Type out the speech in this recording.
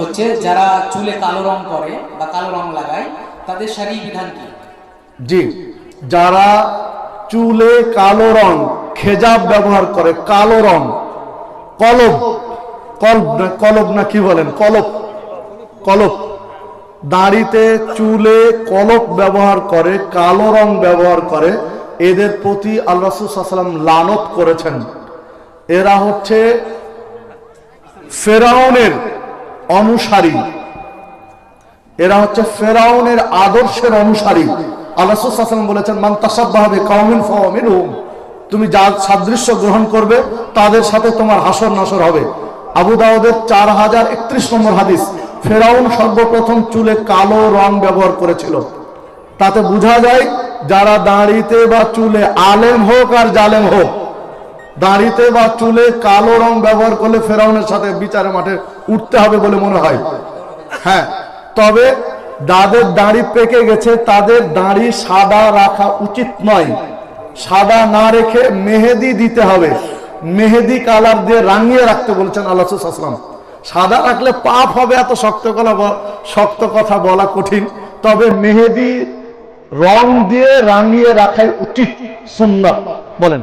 হচ্ছে, যারা চুলে কালো রং করে বা কালো রং লাগায়, তাদের শারীরিক বিধান কি? জি, যারা চুলে কালো রং, খেজাব ব্যবহার করে, কালো রং, কলব কলব না কলব না কি বলেন, কলব কলব, দাড়িতে চুলে কলপ ব্যবহার করে, কালো রং ব্যবহার করে, এদের প্রতি আল্লাহ সাল্লাম লানত করেছেন। এরা হচ্ছে ফেরাউনের অনুসারী। এরা হচ্ছে ফেরাউনের আদর্শের অনুসারী। আল্লাহ সাল্লাম বলেছেন, মান তাসাব্বাহাবে কাউমিন ফাওয়ামিনহুম তুমি যা সাদৃশ্য গ্রহণ করবে, তাদের সাথে তোমার হাসর নাসর হবে। আবু দাউদের চার হাজার একত্রিশ নম্বর হাদিস, ফেরাউন সর্বপ্রথম চুলে কালো রং ব্যবহার করেছিল। তাতে বোঝা যায়, যারা দাঁড়িতে বা চুলে আলেম হোক আর জালেম হোক দাঁড়িতে বা চুলে কালো রং ব্যবহার করলে ফেরাউনের সাথে বিচারে মাঠে উঠতে হবে বলে মনে হয়। হ্যাঁ তবে যাদের দাড়ি পেকে গেছে, তাদের দাড়ি সাদা রাখা উচিত নয়। সাদা না রেখে মেহেদি দিতে হবে। মেহেদি কালার দিয়ে রাঙিয়ে রাখতে বলছেন আল্লাহ আসলাম সাদা রাখলে পাপ হবে এত শক্ত ব- শক্ত কথা বলা কঠিন। তবে মেহেদি রং দিয়ে রাঙিয়ে রাখাই উচিত সুন্দর বলেন।